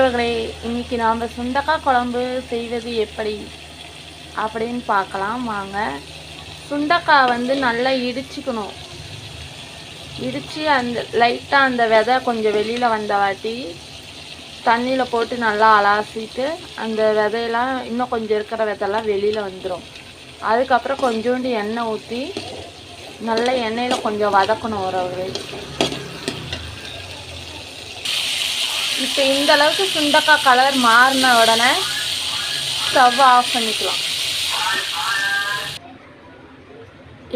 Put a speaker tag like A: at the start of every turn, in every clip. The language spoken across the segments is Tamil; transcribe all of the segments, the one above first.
A: நண்பர்களே இன்னைக்கு நாம் சுண்டக்காய் குழம்பு செய்வது எப்படி? அப்படின்னு பார்க்கலாம் வாங்க. சுண்டக்காய் வந்து நல்லா இடிச்சுக்கணும். இடித்து அந்த லைட்டாக அந்த விதை கொஞ்சம் வெளியில் வந்த வாட்டி தண்ணியில் போட்டு நல்லா அலாசிட்டு அந்த விதையெல்லாம் இன்னும் கொஞ்சம் இருக்கிற விதையெல்லாம் வெளியில் வந்துடும் அதுக்கப்புறம் கொஞ்சோண்டு எண்ணெய் ஊற்றி நல்லா எண்ணெயில் கொஞ்சம் வதக்கணும் ஒரு இப்போ இந்த அளவுக்கு சுண்டக்காய் கலர் மாறின உடனே ஸ்டவ் ஆஃப் பண்ணிக்கலாம்.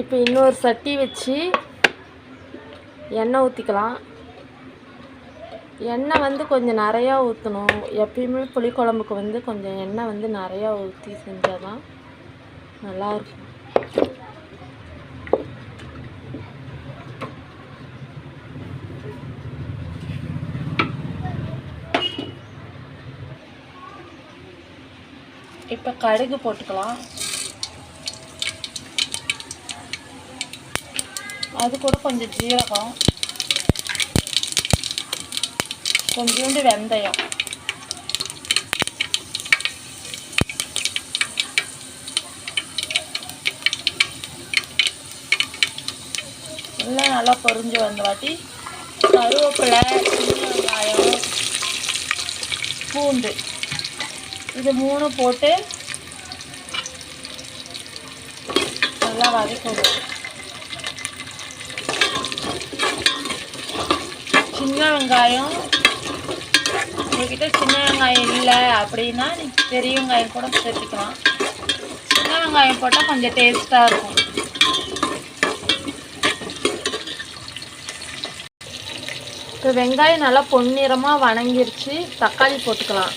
A: இப்போ இன்னொரு சட்டி வச்சு எண்ணெய் ஊற்றிக்கலாம் எண்ணெய் வந்து கொஞ்சம் நிறையா ஊற்றணும் எப்பயுமே புளிக்குழம்புக்கு வந்து கொஞ்சம் எண்ணெய் வந்து நிறையா ஊற்றி செஞ்சால் தான் நல்லாயிருக்கும். இப்போ கடுகு போட்டுக்கலாம். அது கூட கொஞ்சம் ஜீரகம். கொஞ்சோண்டு வெந்தயம். எல்லாம் நல்லா பொரிஞ்சு வந்த வாட்டி கருவேப்பிலை சின்ன வெங்காயம் பூண்டு. இது மூணு போட்டு நல்லா வதக்கணும். சின்ன வெங்காயம். உங்ககிட்ட சின்ன வெங்காயம் இல்லை அப்படின்னா நீ பெரிய வெங்காயம் கூட சேர்த்துக்கலாம். சின்ன வெங்காயம் போட்டால் கொஞ்சம் டேஸ்ட்டாக இருக்கும். இப்போ வெங்காயம் நல்லா பொன்னிறமாக வணங்கிருச்சு. தக்காளி போட்டுக்கலாம்.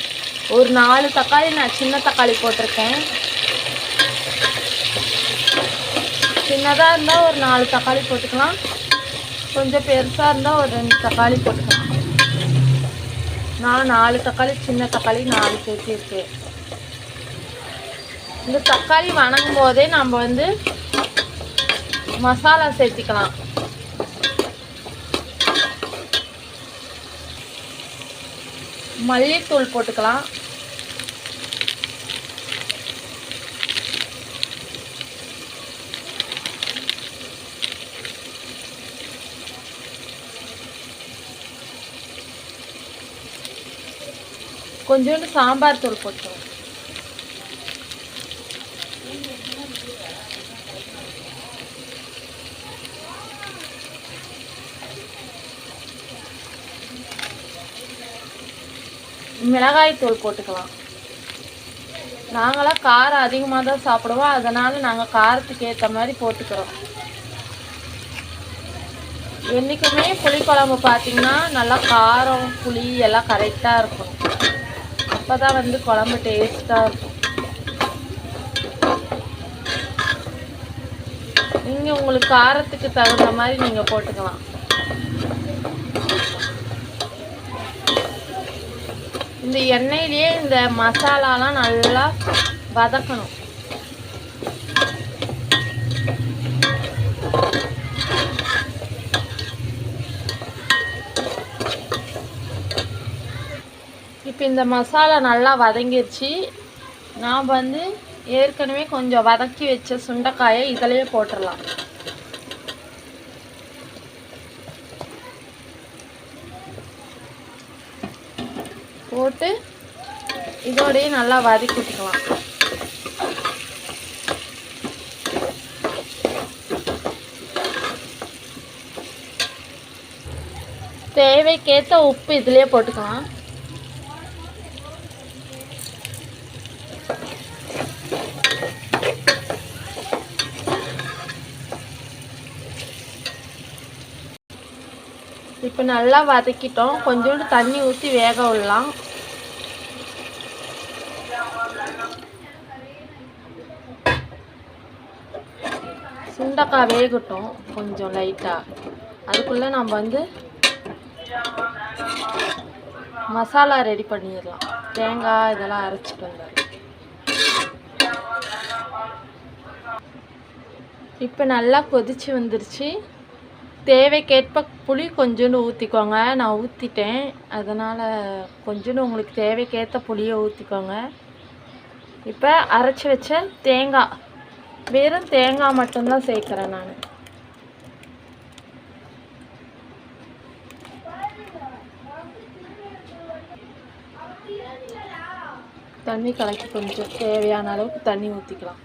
A: ஒரு நாலு தக்காளி நான் சின்ன தக்காளி போட்டிருக்கேன். சின்னதாக இருந்தால் ஒரு நாலு தக்காளி போட்டுக்கலாம். கொஞ்சம் பெருசாக இருந்தால் ஒரு ரெண்டு தக்காளி போட்டுக்கலாம். நான் நாலு தக்காளி சின்ன தக்காளி நாலு சேர்த்திருக்கேன். இந்த தக்காளி வணங்கும் போதே நம்ம வந்து மசாலா சேர்த்திக்கலாம். மல்லித்தூள் போட்டுக்கலாம். கொஞ்சோண்டு சாம்பார் தூள் போட்டுக்கலாம். மிளகாய் தூள் போட்டுக்கலாம். நாங்களாம் காரம் அதிகமாக தான் சாப்பிடுவோம். அதனால் நாங்கள் காரத்துக்கு ஏற்ற மாதிரி போட்டுக்கிறோம். என்றைக்குமே புளிக்குழம்பு பார்த்தீங்கன்னா நல்லா காரம் புளி எல்லாம் கரெக்டாக இருக்கும். அப்போ தான் வந்து குழம்பு டேஸ்ட்டாக இருக்கும். நீங்கள் உங்களுக்கு காரத்துக்கு தகுந்த மாதிரி நீங்கள் போட்டுக்கலாம். இந்த எண்ணெயிலேயே இந்த மசாலாலாம் நல்லா வதக்கணும். இப்போ இந்த மசாலா நல்லா வதங்கிடுச்சு நாம் வந்து ஏற்கனவே கொஞ்சம் வதக்கி வச்ச சுண்டைக்காயை இதிலையே போட்டுடலாம் போட்டு இதோடையே நல்லா வதக்கி விட்டுக்கலாம். தேவைக்கேற்ற உப்பு இதுலேயே போட்டுக்கலாம். இப்போ நல்லா வதக்கிட்டோம். கொஞ்சோண்டு தண்ணி ஊற்றி வேக விடலாம். சுண்டக்காய் வேகட்டும் கொஞ்சம் லைட்டாக அதுக்குள்ளே நம்ம வந்து மசாலா ரெடி பண்ணிடலாம். தேங்காய் இதெல்லாம் அரைச்சிட்டு வந்தார். இப்போ நல்லா கொதிச்சு வந்துருச்சு. தேவைக்கேற்ப புளி கொஞ்சோண்டு ஊற்றிக்கோங்க நான் ஊற்றிட்டேன் அதனால் கொஞ்சோண்டு உங்களுக்கு தேவைக்கேற்ற புளியை ஊற்றிக்கோங்க இப்போ அரைச்சி வச்ச தேங்காய் வெறும் தேங்காய் மட்டும்தான் சேர்க்குறேன் நான். தண்ணி கலக்கி கொஞ்சம் தேவையான அளவுக்கு தண்ணி ஊற்றிக்கலாம்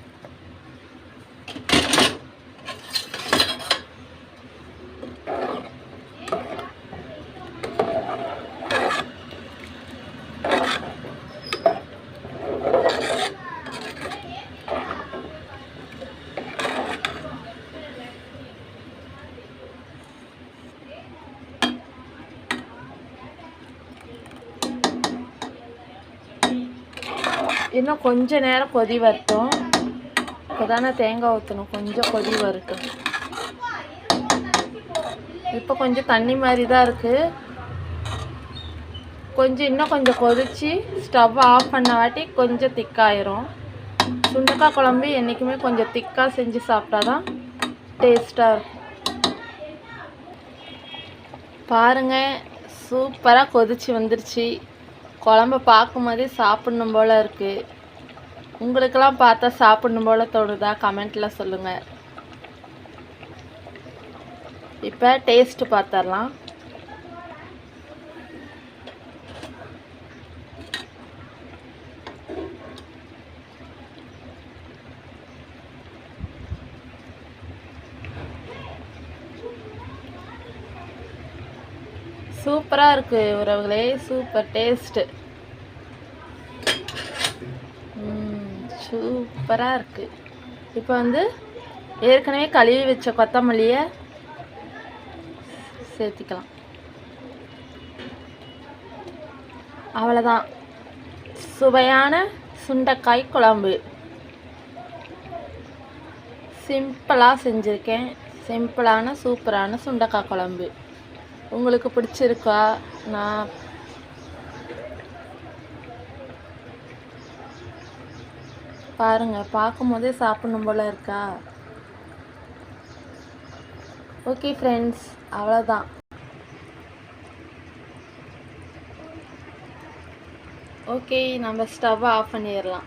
A: இன்னும் கொஞ்ச நேரம் கொதி வரட்டும். இப்போ தானே தேங்காய் ஊற்றணும் கொஞ்சம் கொதி வரட்டும். இப்போ கொஞ்சம் தண்ணி மாதிரி தான் இருக்குது கொஞ்சம் இன்னும் கொஞ்சம் கொதித்து ஸ்டவ் ஆஃப் பண்ண வாட்டி கொஞ்சம் திக்காயிரும். சுண்டக்காய் குழம்பு என்றைக்குமே கொஞ்சம் திக்காக செஞ்சு சாப்பிட்டா தான் டேஸ்ட்டாக இருக்கும். பாருங்கள் சூப்பராக கொதிச்சு வந்துருச்சு. குழம்ப பார்க்கும்போதே சாப்பிடணும் போல் இருக்குது உங்களுக்கெல்லாம் பார்த்தா சாப்பிடணும் போல் தோணுதா? கமெண்ட்டில் சொல்லுங்கள் இப்போ டேஸ்ட்டு பார்த்துடலாம். சூப்பராக இருக்குது உறவுகளே சூப்பர் டேஸ்ட்டு சூப்பராக இருக்குது இப்போ வந்து ஏற்கனவே கழுவி வச்ச கொத்தமல்லியை சேர்த்திக்கலாம். அவ்வளோதான் சுவையான சுண்டைக்காய் குழம்பு. சிம்பிளாக செஞ்சுருக்கேன். சிம்பிளான சூப்பரான சுண்டைக்காய் குழம்பு. உங்களுக்கு பிடிச்சிருக்கா? நான் பாருங்க பார்க்கும் போதே சாப்பிடணும் போல இருக்கா? ஓகே ஃப்ரெண்ட்ஸ் அவ்வளோதான் ஓகே நம்ம ஸ்டவ்வை ஆஃப் பண்ணிடலாம்.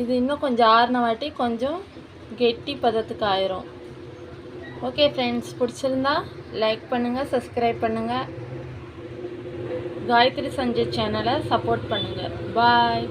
A: இது இன்னும் கொஞ்சம் ஆறின வாட்டி கொஞ்சம் கெட்டி பதத்துக்கு ஆயிரும். ஓகே ஃப்ரெண்ட்ஸ் பிடிச்சிருந்தா லைக் பண்ணுங்கள் சப்ஸ்கிரைப் பண்ணுங்கள் காயத்ரி சஞ்சய் சேனலை சப்போர்ட் பண்ணுங்கள் பாய்